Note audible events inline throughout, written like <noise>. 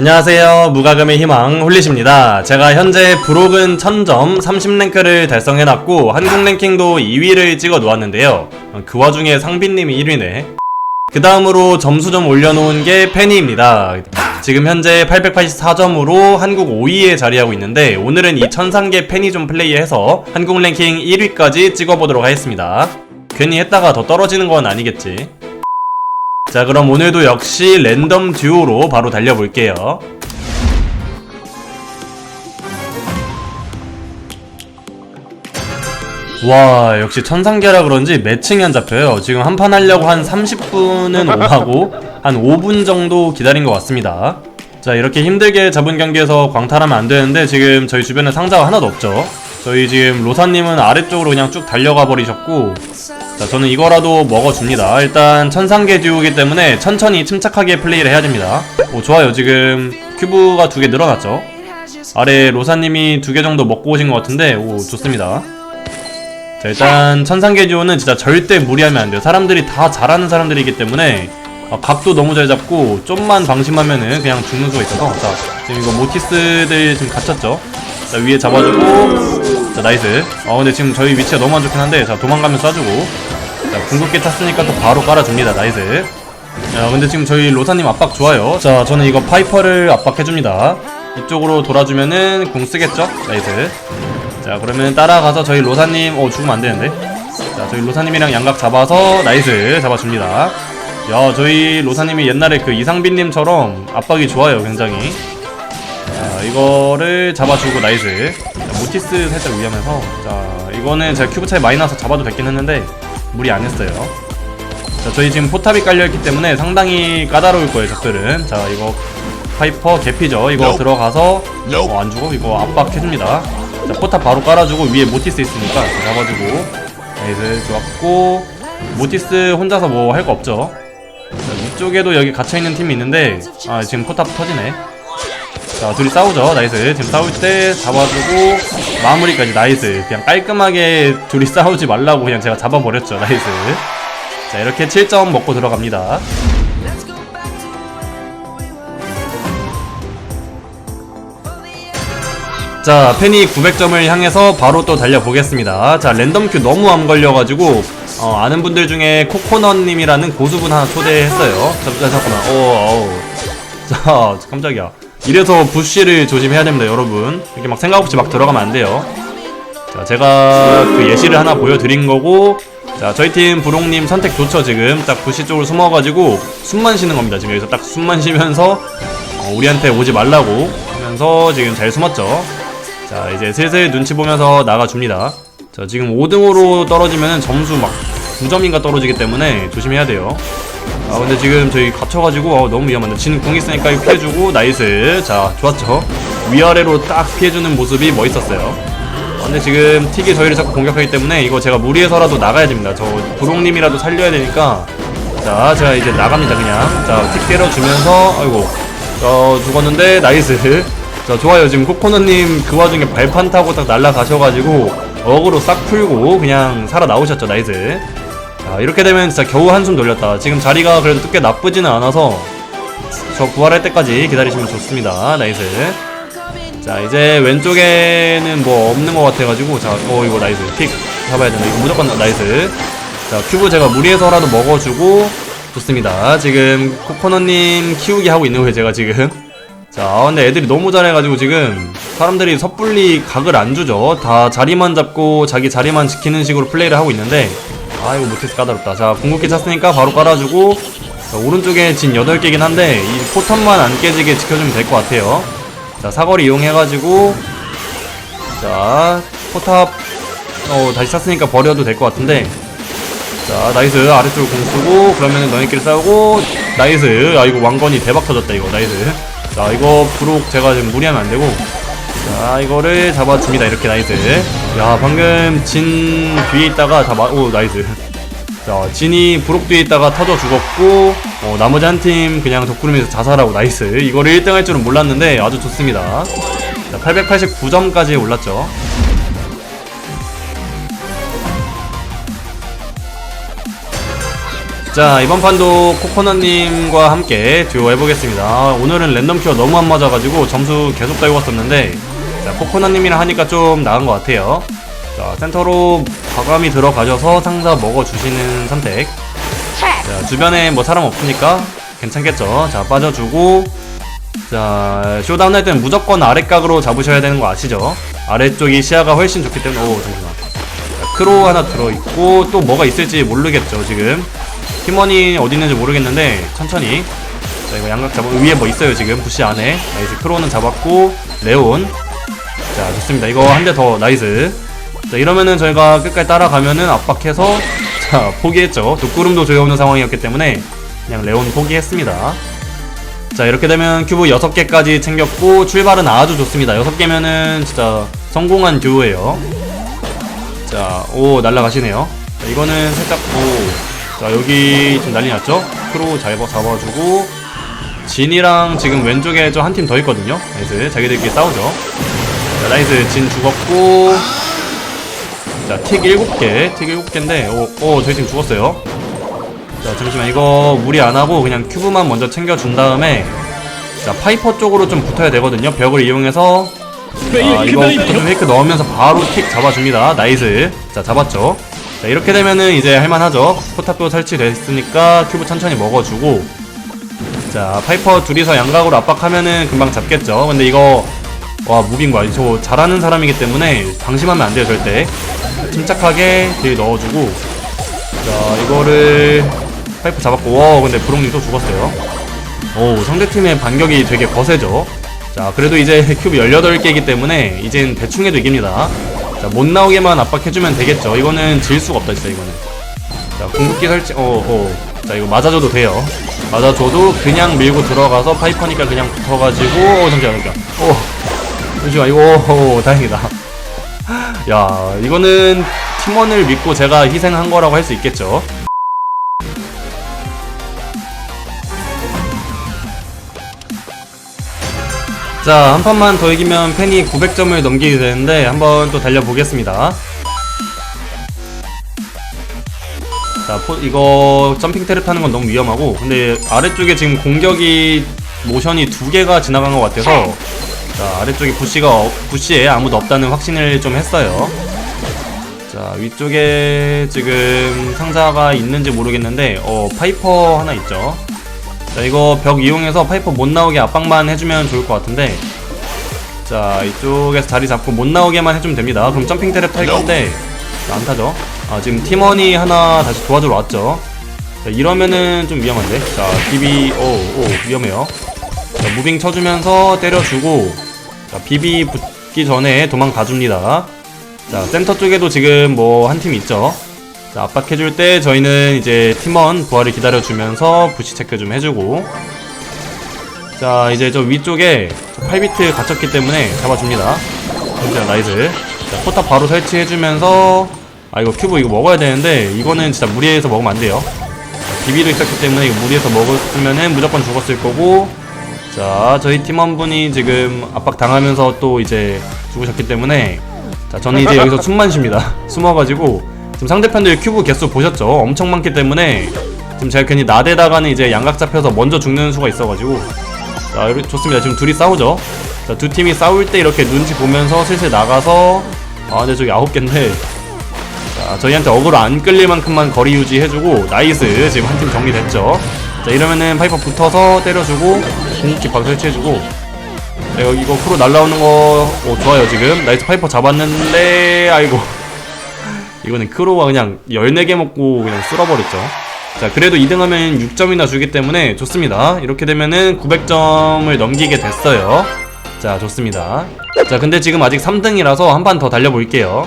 안녕하세요. 무가금의 희망 홀리십니다. 제가 현재 브록은 1000점 30랭크를 달성해놨고 한국 랭킹도 2위를 찍어 놓았는데요. 그 와중에 상빈님이 1위네. 그 다음으로 점수 좀 올려놓은 게 페니입니다. 지금 현재 884점으로 한국 5위에 자리하고 있는데 오늘은 이 천상계 페니 좀 플레이해서 한국 랭킹 1위까지 찍어보도록 하겠습니다. 괜히 했다가 더 떨어지는 건 아니겠지. 자 그럼 오늘도 역시 랜덤 듀오로 바로 달려볼게요. 와 역시 천상계라 그런지 매칭이 안 잡혀요. 지금 한 판 하려고 한 30분은 오하고 한 5분 정도 기다린 것 같습니다. 자 이렇게 힘들게 잡은 경기에서 광탈하면 안 되는데 지금 저희 주변에 상자가 하나도 없죠. 저희 지금 로사님은 아래쪽으로 그냥 쭉 달려가 버리셨고 자 저는 이거라도 먹어줍니다. 일단 천상계 듀오기 때문에 천천히 침착하게 플레이를 해야 됩니다. 오 좋아요. 지금 큐브가 두 개 늘어났죠? 아래 로사님이 두 개 정도 먹고 오신 것 같은데 오 좋습니다. 자 일단 천상계 듀오는 진짜 절대 무리하면 안 돼요. 사람들이 다 잘하는 사람들이기 때문에 아, 각도 너무 잘 잡고 좀만 방심하면은 그냥 죽는 수가 있어서. 자 지금 이거 모티스들 지금 갇혔죠? 자 위에 잡아주고 자 나이스. 아 근데 지금 저희 위치가 너무 안 좋긴 한데 자 도망가면 쏴주고. 자 궁극기 탔으니까 또 바로 깔아줍니다. 나이스. 야 근데 지금 저희 로사님 압박 좋아요. 자 저는 이거 파이퍼를 압박해줍니다. 이쪽으로 돌아주면은 궁 쓰겠죠? 나이스. 자 그러면 따라가서 저희 로사님 어 죽으면 안되는데. 자 저희 로사님이랑 양각 잡아서 나이스. 잡아줍니다. 야 저희 로사님이 옛날에 그 이상빈님처럼 압박이 좋아요 굉장히 자 이거를 잡아주고 나이스. 자, 모티스 살짝 위험해서. 자 이거는 제가 큐브 차이 많이 나서 잡아도 됐긴 했는데 무리 안 했어요. 자 저희 지금 포탑이 깔려있기 때문에 상당히 까다로울 거예요 적들은. 자 이거 파이퍼 개피죠. 이거 들어가서 어, 안 죽어? 이거 압박해줍니다. 자 포탑 바로 깔아주고 위에 모티스 있으니까 자, 잡아주고. 나이스 좋았고. 모티스 혼자서 뭐 할 거 없죠. 자, 위쪽에도 여기 갇혀있는 팀이 있는데 아 지금 포탑 터지네 자 둘이 싸우죠. 나이스. 지금 싸울 때 잡아주고 마무리까지 나이스. 그냥 깔끔하게 둘이 싸우지 말라고 그냥 제가 잡아버렸죠. 나이스. 자 이렇게 7점 먹고 들어갑니다. 자 페니 900점을 향해서 바로 또 달려보겠습니다. 자 랜덤 큐 너무 안 걸려가지고 어, 아는 분들 중에 코코넛님이라는 고수분 하나 초대했어요. 잠, 잠깐만. 오, 오. 자 깜짝이야 이래서 부쉬를 조심해야 됩니다 여러분. 이렇게 막 생각 없이 막 들어가면 안 돼요. 자 제가 그 예시를 하나 보여드린 거고 자 저희 팀 부롱님 선택 좋죠 지금? 딱 부시 쪽으로 숨어가지고 숨만 쉬는 겁니다. 지금 여기서 딱 숨만 쉬면서 어, 우리한테 오지 말라고 하면서 지금 잘 숨었죠. 자 이제 슬슬 눈치 보면서 나가줍니다. 자 지금 5등으로 떨어지면 점수 막 9점인가 떨어지기 때문에 조심해야 돼요. 아 근데 지금 저희 갇혀가지고 어, 너무 위험한데. 진궁 있으니까 피해주고 나이스. 자 좋았죠? 위아래로 딱 피해주는 모습이 멋있었어요. 아, 근데 지금 틱이 저희를 자꾸 공격하기 때문에 이거 제가 무리해서라도 나가야 됩니다. 저 부롱님이라도 살려야 되니까. 자 제가 이제 나갑니다 그냥. 자틱 때려주면서 아이고. 저 죽었는데 나이스. 자 좋아요. 지금 코코넛님 그 와중에 발판 타고 딱 날라가셔가지고 어그로 싹 풀고 그냥 살아나오셨죠 나이스 자 이렇게 되면 진짜 겨우 한숨 돌렸다. 지금 자리가 그래도 꽤 나쁘지는 않아서 저 부활할 때까지 기다리시면 좋습니다. 나이스. 자 이제 왼쪽에는 뭐 없는 것 같아가지고 자 어 이거 나이스. 픽 잡아야 된다 이거 무조건 나- 나이스. 자 큐브 제가 무리해서라도 먹어주고 좋습니다. 지금 코코넛님 키우기 하고 있는 거예요 제가 지금. 자 근데 애들이 너무 잘해가지고 지금 사람들이 섣불리 각을 안 주죠. 다 자리만 잡고 자기 자리만 지키는 식으로 플레이를 하고 있는데 아이고 못해서 까다롭다. 자 궁극기 찼으니까 바로 깔아주고 자, 오른쪽에 진 8개긴 한데 이 포탑만 안 깨지게 지켜주면 될 것 같아요. 자 사거리 이용해가지고 자 포탑 어 다시 찼으니까 버려도 될 것 같은데. 자 나이스. 아래쪽으로 공 쓰고 그러면은 너희끼리 싸우고 나이스. 아 이거 왕건이 대박 터졌다 이거. 나이스. 자 이거 브룩 제가 지금 무리하면 안 되고 자 이거를 잡아줍니다 이렇게 나이스. 야 방금 진 뒤에 있다가 다오 나이스. 자 진이 브룩 뒤에 있다가 터져 죽었고 어, 나머지 한 팀 그냥 덕구름에서 자살하고 나이스. 이거를 1등 할 줄은 몰랐는데 아주 좋습니다. 자 889점까지 올랐죠 자 이번 판도 코코넛님과 함께 듀오 해보겠습니다. 아, 오늘은 랜덤 큐가 너무 안 맞아가지고 점수 계속 달고 갔었는데 자 코코넛님이랑 하니까 좀 나은 것 같아요. 자 센터로 과감히 들어가셔서 상자 먹어주시는 선택. 자 주변에 뭐 사람 없으니까 괜찮겠죠? 자 빠져주고 자 쇼다운 할 때는 무조건 아랫각으로 잡으셔야 되는 거 아시죠? 아래쪽이 시야가 훨씬 좋기 때문에 오 잠시만. 자, 크로 하나 들어있고 또 뭐가 있을지 모르겠죠 지금 팀원이 어디 있는지 모르겠는데 천천히. 자 이거 양각 잡아 위에 뭐 있어요 지금? 부시 안에. 나이스 크로는 잡았고 레온. 자 좋습니다. 이거 한 대 더 나이스. 자 이러면은 저희가 끝까지 따라가면은 압박해서 자 포기했죠. 뒷구름도 조여오는 상황이었기 때문에 그냥 레온 포기했습니다. 자 이렇게 되면 큐브 6개까지 챙겼고 출발은 아주 좋습니다. 6개면은 진짜 성공한 듀오예요. 자오 날라가시네요. 자, 이거는 살짝 오 자 여기 좀 난리 났죠? 크로 잘 봐- 잡아주고 진이랑 지금 왼쪽에 저 한 팀 더 있거든요? 나이스. 자기들끼리 싸우죠. 자 나이스. 진 죽었고 자틱 7개. 틱 7개인데 오, 오 저희 팀 죽었어요. 자 잠시만. 이거 무리 안하고 그냥 큐브만 먼저 챙겨준 다음에 자 파이퍼 쪽으로 좀 붙어야 되거든요? 벽을 이용해서. 아 이거부터 좀 페이크 넣으면서 바로 킥 잡아줍니다. 나이스. 자 잡았죠 자 이렇게 되면은 이제 할만하죠. 포탑도 설치됐으니까 큐브 천천히 먹어주고. 자 파이퍼 둘이서 양각으로 압박하면은 금방 잡겠죠. 근데 이거 와 무빙 봐. 저 잘하는 사람이기 때문에 방심하면 안 돼요 절대. 침착하게 딜 넣어주고. 자 이거를 파이프 잡았고. 와 근데 브롱님 또 죽었어요. 오 상대팀의 반격이 되게 거세죠. 자 그래도 이제 <laughs> 큐브 18개이기 때문에 이젠 대충 해도 이깁니다 자 못 나오게만 압박해주면 되겠죠. 이거는 질 수가 없다 진짜 이거는. 자 궁극기 설치 어 어 자 이거 맞아줘도 돼요. 맞아줘도 그냥 밀고 들어가서 파이퍼니까 그냥 붙어가지고 어 잠시만 잠시만. 오 잠시만 이거 오, 다행이다. <laughs> 야 이거는 팀원을 믿고 제가 희생한 거라고 할 수 있겠죠 자, 한 판만 더 이기면 팬이 900점을 넘기게 되는데 한번 또 달려보겠습니다. 자, 포, 이거 점핑 테랩 타는 건 너무 위험하고 근데 아래쪽에 지금 공격이 모션이 두 개가 지나간 것 같아서 자, 아래쪽에 부시가 없- 부시에 아무도 없다는 확신을 좀 했어요. 자, 위쪽에 지금 상자가 있는지 모르겠는데 어, 파이퍼 하나 있죠. 자 이거 벽 이용해서 파이퍼 못 나오게 압박만 해주면 좋을 것 같은데. 자 이쪽에서 자리 잡고 못 나오게만 해주면 됩니다. 그럼 점핑 테랩 탈 건데 자, 안 타죠? 아 지금 팀원이 하나 다시 도와주러 왔죠? 자 이러면은 좀 위험한데? 자 비비 오오 위험해요. 자 무빙 쳐주면서 때려주고 자 비비 붙기 전에 도망가줍니다. 자 센터 쪽에도 지금 뭐 한 팀 있죠 자, 압박해줄 때 저희는 이제 팀원 부활을 기다려주면서 부시 체크 좀 해주고. 자 이제 저 위쪽에 저 8비트 갇혔기 때문에 잡아줍니다. 진짜 나이스. 자 포탑 바로 설치해주면서 아 이거 큐브 이거 먹어야 되는데 이거는 진짜 무리해서 먹으면 안 돼요. 자, 비비도 있었기 때문에 이거 무리해서 먹었으면은 무조건 죽었을 거고. 자 저희 팀원분이 지금 압박 당하면서 또 이제 죽으셨기 때문에 자 저는 이제 여기서 숨만 쉽니다. <laughs> 숨어가지고 지금 상대편들 큐브 개수 보셨죠? 엄청 많기 때문에 지금 제가 괜히 나대다가는 이제 양각 잡혀서 먼저 죽는 수가 있어가지고. 자 좋습니다. 지금 둘이 싸우죠? 자 두 팀이 싸울 때 이렇게 눈치 보면서 슬슬 나가서 아 근데 저기 아홉 개인데. 자 저희한테 어그로 안 끌릴 만큼만 거리 유지해주고 나이스. 지금 한 팀 정리됐죠? 자 이러면은 파이퍼 붙어서 때려주고 궁극기 방 설치해주고. 자 여기 이거 프로 날라오는 거 오, 좋아요 지금. 나이스 파이퍼 잡았는데 아이고 이거는 크로가 그냥 14개 먹고 그냥 쓸어버렸죠. 자, 그래도 2등하면 6점이나 주기 때문에 좋습니다. 이렇게 되면은 900점을 넘기게 됐어요. 자, 좋습니다. 자, 근데 지금 아직 3등이라서 한 판 더 달려볼게요.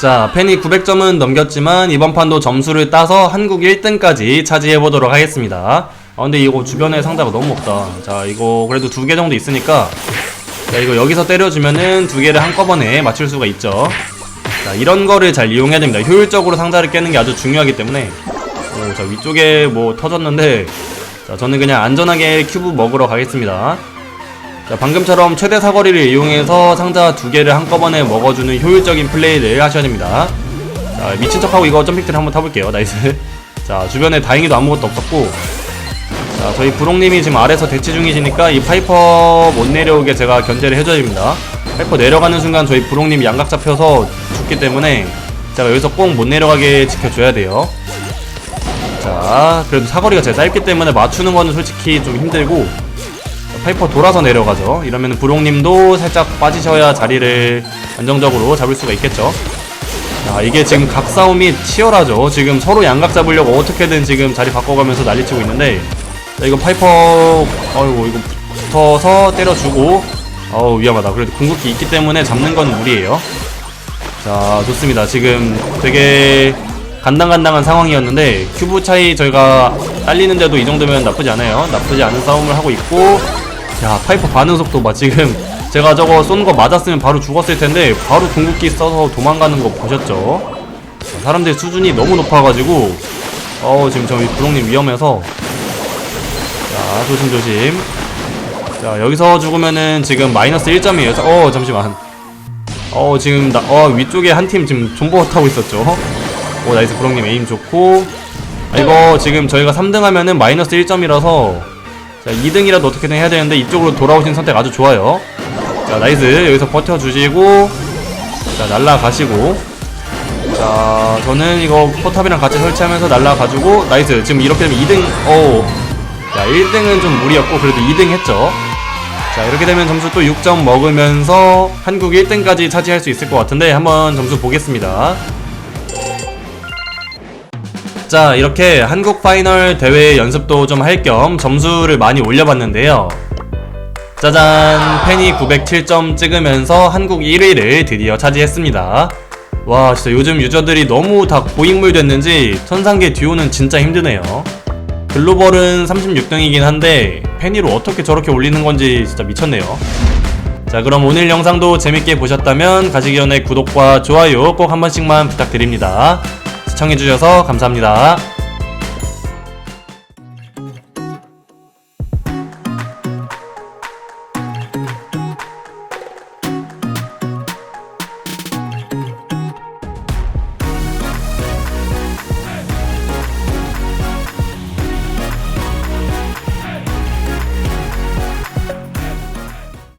자, 팬이 900점은 넘겼지만 이번 판도 점수를 따서 한국 1등까지 차지해보도록 하겠습니다. 아, 근데 이거 주변에 상자가 너무 없다. 자, 이거 그래도 두 개 정도 있으니까 자, 이거 여기서 때려주면은 두 개를 한꺼번에 맞출 수가 있죠. 자, 이런 거를 잘 이용해야 됩니다. 효율적으로 상자를 깨는 게 아주 중요하기 때문에 오, 자, 위쪽에 뭐 터졌는데 자, 저는 그냥 안전하게 큐브 먹으러 가겠습니다. 자, 방금처럼 최대 사거리를 이용해서 상자 두 개를 한꺼번에 먹어주는 효율적인 플레이를 하셔야 됩니다. 자, 미친 척하고 이거 점핑트를 한번 타볼게요. 나이스. 자, 주변에 다행히도 아무것도 없었고. 자, 저희 부롱님이 지금 아래서 대치 중이시니까 이 파이퍼 못 내려오게 제가 견제를 해줘야 됩니다. 파이퍼 내려가는 순간 저희 부롱님 양각 잡혀서 죽기 때문에 제가 여기서 꼭 못 내려가게 지켜줘야 돼요. 자, 그래도 사거리가 제일 짧기 때문에 맞추는 거는 솔직히 좀 힘들고 자, 파이퍼 돌아서 내려가죠. 이러면 부롱님도 살짝 빠지셔야 자리를 안정적으로 잡을 수가 있겠죠. 자, 이게 지금 각 싸움이 치열하죠. 지금 서로 양각 잡으려고 어떻게든 지금 자리 바꿔가면서 난리치고 있는데 자, 이거 파이퍼 어이구 이거 붙어서 때려주고 어우 위험하다. 그래도 궁극기 있기 때문에 잡는 건 무리예요. 자 좋습니다. 지금 되게 간당간당한 상황이었는데 큐브 차이 저희가 딸리는데도 이 정도면 나쁘지 않아요. 나쁘지 않은 싸움을 하고 있고 야 파이퍼 반응 속도 봐 지금 제가 저거 쏜 거 맞았으면 바로 죽었을 텐데 바로 궁극기 써서 도망가는 거 보셨죠? 자, 사람들 수준이 너무 높아가지고 어우 지금 저희 부동님 위험해서 자 조심조심. 자 여기서 죽으면은 지금 마이너스 1점이에요. 어 잠시만. 어 지금 나, 어 위쪽에 한 팀 지금 존버 타고 있었죠? 오 나이스. 부롱님 에임 좋고. 아, 이거 지금 저희가 3등 하면은 마이너스 1점이라서 자 2등이라도 어떻게든 해야 되는데 이쪽으로 돌아오신 선택 아주 좋아요. 자 나이스. 여기서 버텨주시고 자 날라가시고. 자 저는 이거 포탑이랑 같이 설치하면서 날라가지고 나이스. 지금 이렇게 되면 2등 오 자, 1등은 좀 무리였고 그래도 2등 했죠. 자, 이렇게 되면 점수 또 6점 먹으면서 한국 1등까지 차지할 수 있을 것 같은데 한번 점수 보겠습니다. 자, 이렇게 한국 파이널 대회 연습도 좀 할 겸 점수를 많이 올려봤는데요. 짜잔, 팬이 907점 찍으면서 한국 1위를 드디어 차지했습니다. 와, 진짜 요즘 유저들이 너무 다 고인물 됐는지 천상계 듀오는 진짜 힘드네요. 글로벌은 36등이긴 한데 페니로 어떻게 저렇게 올리는 건지 진짜 미쳤네요. 자 그럼 오늘 영상도 재밌게 보셨다면 가시기 전에 구독과 좋아요 꼭 한 번씩만 부탁드립니다. 시청해주셔서 감사합니다.